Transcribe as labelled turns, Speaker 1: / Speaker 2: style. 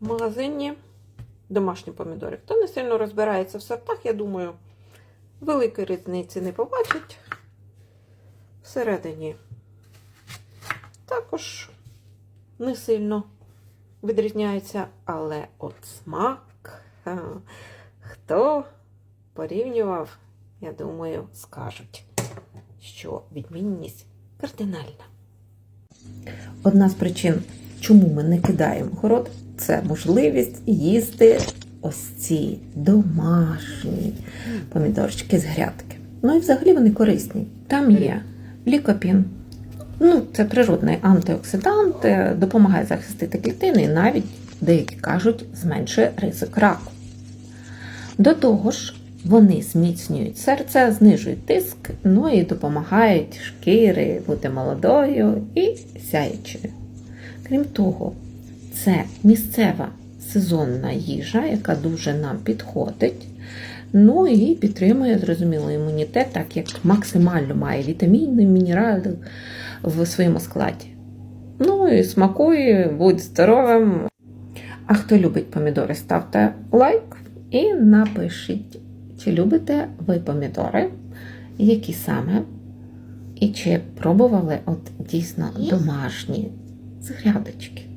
Speaker 1: в магазині домашні помідори. Хто не сильно розбирається в сортах, я думаю, великої різниці не побачить. Всередині також не сильно відрізняється, але от смак, хто порівнював, я думаю, скажуть, що відмінність кардинальна. Одна з причин, чому ми не кидаємо город, це можливість їсти ось ці домашні помідорчики з грядки. Ну і взагалі вони корисні. Там є лікопін. Ну, це природний антиоксидант, е, допомагає захистити клітини і навіть, деякі кажуть, зменшує ризик раку. До того ж, вони зміцнюють серце, знижують тиск, ну і допомагають шкіри бути молодою і сяючою. Крім того, це місцева сезонна їжа, яка дуже нам підходить. Ну і підтримує зрозуміло імунітет, так як максимально має вітаміни, мінерали в своєму складі. Ну і смакує, будь здоровим. А хто любить помідори, ставте лайк і напишіть, чи любите ви помідори, які саме, і чи пробували от дійсно домашні з грядочки.